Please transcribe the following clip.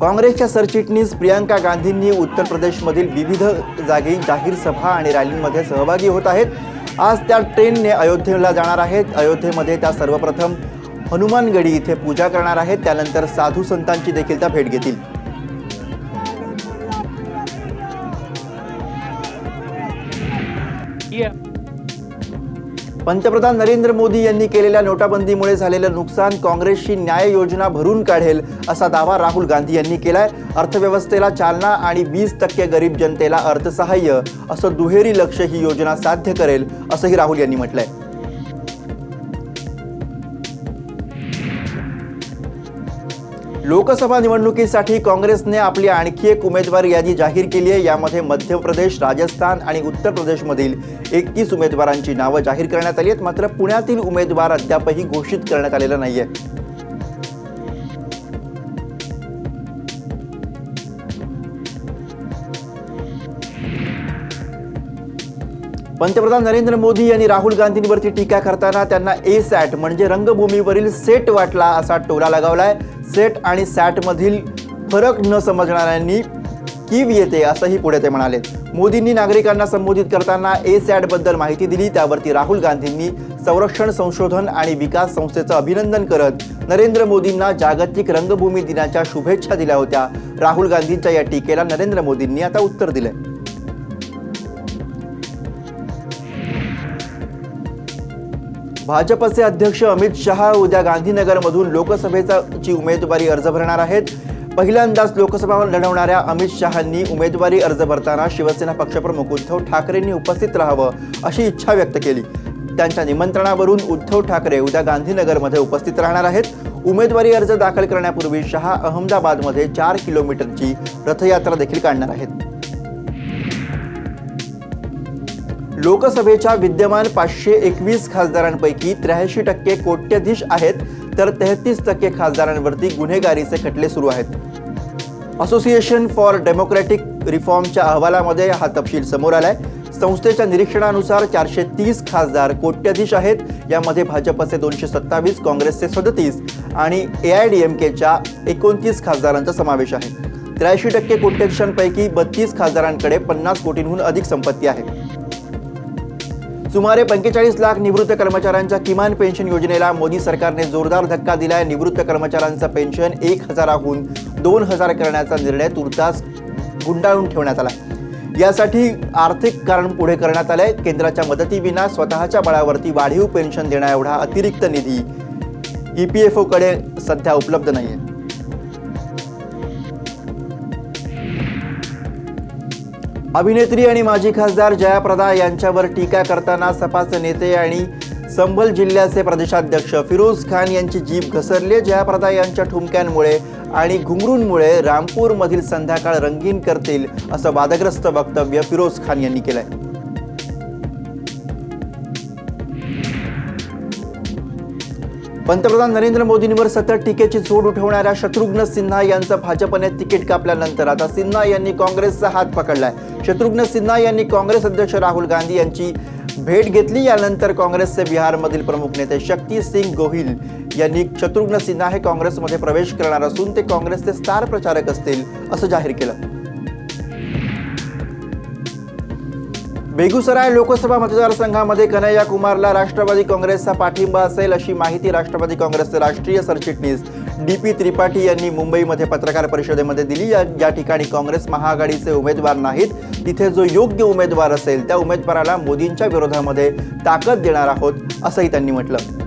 काँग्रेसच्या सरचिटणीस प्रियांका गांधींनी उत्तर प्रदेशमधील विविध जागी जाहीर सभा आणि रॅलींमध्ये सहभागी होत आहेत. आज त्या ट्रेनने अयोध्येला जाणार आहेत. अयोध्येमध्ये त्या सर्वप्रथम हनुमानगडी इथे पूजा करणार आहेत. त्यानंतर साधू संतांची देखील त्या भेट घेतील. पंतप्रधान नरेंद्र मोदी यांनी केलेल्या नोटाबंदीमुळे झालेलं नुकसान काँग्रेसची न्याय योजना भरून काढेल असा दावा राहुल गांधी यांनी केलाय. अर्थव्यवस्थेला चालना आणि वीस टक्के गरीब जनतेला अर्थसहाय्य असं दुहेरी लक्ष ही योजना साध्य करेल असंही राहुल यांनी म्हटलंय. लोकसभा निवडणुकीसाठी काँग्रेसने आपली आणखी एक उमेदवार यादी जाहीर केली आहे. यामध्ये मध्य प्रदेश राजस्थान आणि उत्तर प्रदेशमधील एकतीस उमेदवारांची नावं जाहीर करण्यात आली आहेत. मात्र पुण्यातील उमेदवार अद्यापही घोषित करण्यात आलेला आहे पंतप्रधान नरेंद्र मोदी यांनी राहुल गांधींवरती टीका करताना त्यांना ए सॅट म्हणजे रंगभूमीवरील सेट वाटला असा टोला लगावलाय. सेट आणि सॅटमधील फरक न समजणाऱ्यांनी कीव येते असंही पुढे ते म्हणाले. मोदींनी नागरिकांना संबोधित करताना ए सॅटबद्दल माहिती दिली. त्यावरती राहुल गांधींनी संरक्षण संशोधन आणि विकास संस्थेचं अभिनंदन करत नरेंद्र मोदींना जागतिक रंगभूमी दिनाच्या शुभेच्छा दिल्या होत्या. राहुल गांधींच्या या टीकेला नरेंद्र मोदींनी आता उत्तर दिलंय. भाजपचे अध्यक्ष अमित शहा उद्या गांधीनगरमधून लोकसभेचा ची उमेदवारी अर्ज भरणार आहेत. पहिल्यांदाच लोकसभा लढवणाऱ्या अमित शहांनी उमेदवारी अर्ज भरताना शिवसेना पक्षप्रमुख उद्धव ठाकरेंनी उपस्थित राहावं अशी इच्छा व्यक्त केली. त्यांच्या निमंत्रणावरून उद्धव ठाकरे उद्या गांधीनगरमध्ये उपस्थित राहणार आहेत. उमेदवारी अर्ज दाखल करण्यापूर्वी शहा अहमदाबादमध्ये चार किलोमीटरची रथयात्रा देखील काढणार आहेत. लोकसभेच्या विद्यमान पाचशे एकवीस खासदारांपैकी त्र्याऐंशी टक्के कोट्यधीश आहेत तर तेहतीस टक्के खासदारांवरती गुन्हेगारीचे खटले सुरू आहेत. असोसिएशन फॉर डेमोक्रॅटिक रिफॉर्मच्या अहवालामध्ये हा तपशील समोर आलाय. संस्थेच्या निरीक्षणानुसार चारशे तीस खासदार कोट्यधीश आहेत यामध्ये भाजपचे दोनशे सत्तावीस काँग्रेसचे सदतीस आणि ए आय डी एम केच्या एकोणतीस खासदारांचा समावेश आहे. त्र्याऐंशी टक्के कोट्याधीशांपैकी बत्तीस खासदारांकडे पन्नास कोटींहून अधिक संपत्ती आहे. सुमारे पंचेचाळीस लाख निवृत्त कर्मचाऱ्यांच्या किमान पेन्शन योजनेला मोदी सरकारने जोरदार धक्का दिलाय. निवृत्त कर्मचाऱ्यांचं पेन्शन एक हजाराहून दोन हजार करण्याचा निर्णय तुर्तास गुंडाळून ठेवण्यात आला यासाठी आर्थिक कारण पुढे करण्यात आलंय. केंद्राच्या मदतीविना स्वतःच्या बळावरती वाढीव पेन्शन देण्या एवढा अतिरिक्त निधी ई पी एफ ओकडे सध्या उपलब्ध नाही आहे अभिनेत्री आणि माजी खासदार जयाप्रदा यांच्यावर टीका करताना सपाचे नेते आणि संभल जिल्ह्याचे प्रदेशाध्यक्ष फिरोज खान यांची जीभ घसरली. जयाप्रदा यांच्या ठुमक्यांमुळे आणि घुंगरूंमुळे रामपूरमधील संध्याकाळ रंगीन करतील असं वादग्रस्त वक्तव्य फिरोज खान यांनी आहे पंतप्रधान नरेंद्र मोदींवर सतत टीकेची झोड उठवणाऱ्या शत्रुघ्न सिन्हा यांचं भाजपने तिकीट कापल्यानंतर आता सिन्हा यांनी काँग्रेसचा हात पकडलाय. शत्रुघ्न सिन्हा यांनी काँग्रेस अध्यक्ष राहुल गांधी यांची भेट घेतली. यानंतर काँग्रेसचे बिहारमधील प्रमुख नेते शक्ती सिंग गोहिल यांनी शत्रुघ्न सिन्हा हे काँग्रेसमध्ये प्रवेश करणार असून ते काँग्रेसचे स्टार प्रचारक असतील असं जाहीर केलं. बेगुसराय लोकसभा मतदारसंघामध्ये कन्हैया कुमारला राष्ट्रवादी काँग्रेसचा पाठिंबा असेल अशी माहिती राष्ट्रवादी काँग्रेसचे राष्ट्रीय सरचिटणीस डी पी त्रिपाठी यांनी मुंबईमध्ये पत्रकार परिषदेमध्ये दिली. या ज्या ठिकाणी काँग्रेस महाआघाडीचे उमेदवार नाहीत. तिथे जो योग्य उमेदवार असेल त्या उमेदवाराला मोदींच्या विरोधामध्ये ताकद देणार आहोत असंही त्यांनी म्हटलं.